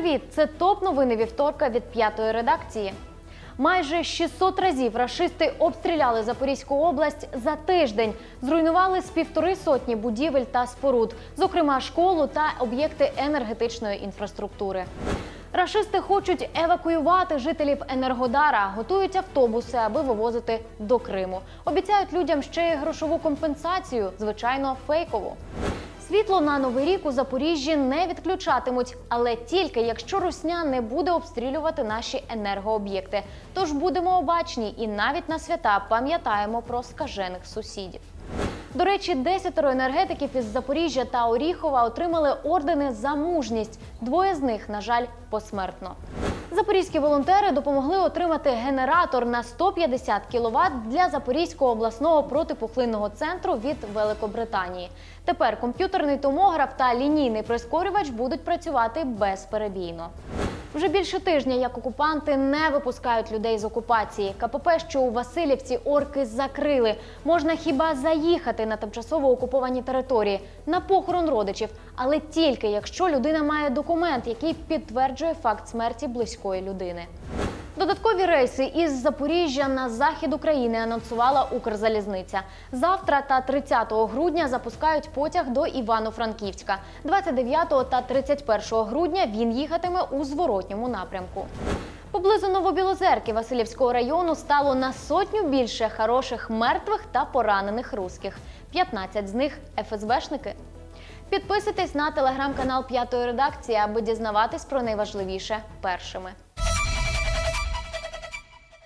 Привіт! Це топ новини вівторка від п'ятої редакції. Майже 600 разів рашисти обстріляли Запорізьку область за тиждень. Зруйнували з півтори сотні будівель та споруд, зокрема школу та об'єкти енергетичної інфраструктури. Рашисти хочуть евакуювати жителів Енергодара, готують автобуси, аби вивозити до Криму. Обіцяють людям ще й грошову компенсацію, звичайно, фейкову. Світло на новий рік у Запоріжжі не відключатимуть, але тільки якщо Русня не буде обстрілювати наші енергооб'єкти. Тож будемо обачні і навіть на свята пам'ятаємо про скажених сусідів. До речі, десятеро енергетиків із Запоріжжя та Оріхова отримали ордени за мужність. Двоє з них, на жаль, посмертно. Запорізькі волонтери допомогли отримати генератор на 150 кВт для Запорізького обласного протипухлинного центру від Великобританії. Тепер комп'ютерний томограф та лінійний прискорювач будуть працювати безперебійно. Вже більше тижня як окупанти не випускають людей з окупації. КПП, що у Васильівці орки закрили. Можна хіба заїхати на тимчасово окуповані території на похорон родичів, але тільки якщо людина має документ, який підтверджує факт смерті близької людини. Додаткові рейси із Запоріжжя на захід України анонсувала Укрзалізниця. Завтра та 30 грудня запускають потяг до Івано-Франківська. 29 та 31 грудня він їхатиме у зворотньому напрямку. Поблизу Новобілозерки Васильівського району стало на сотню більше хороших мертвих та поранених русських. 15 з них ФСБшники. Підписуйтесь на телеграм-канал П'ятої редакції, аби дізнаватись про найважливіше першими.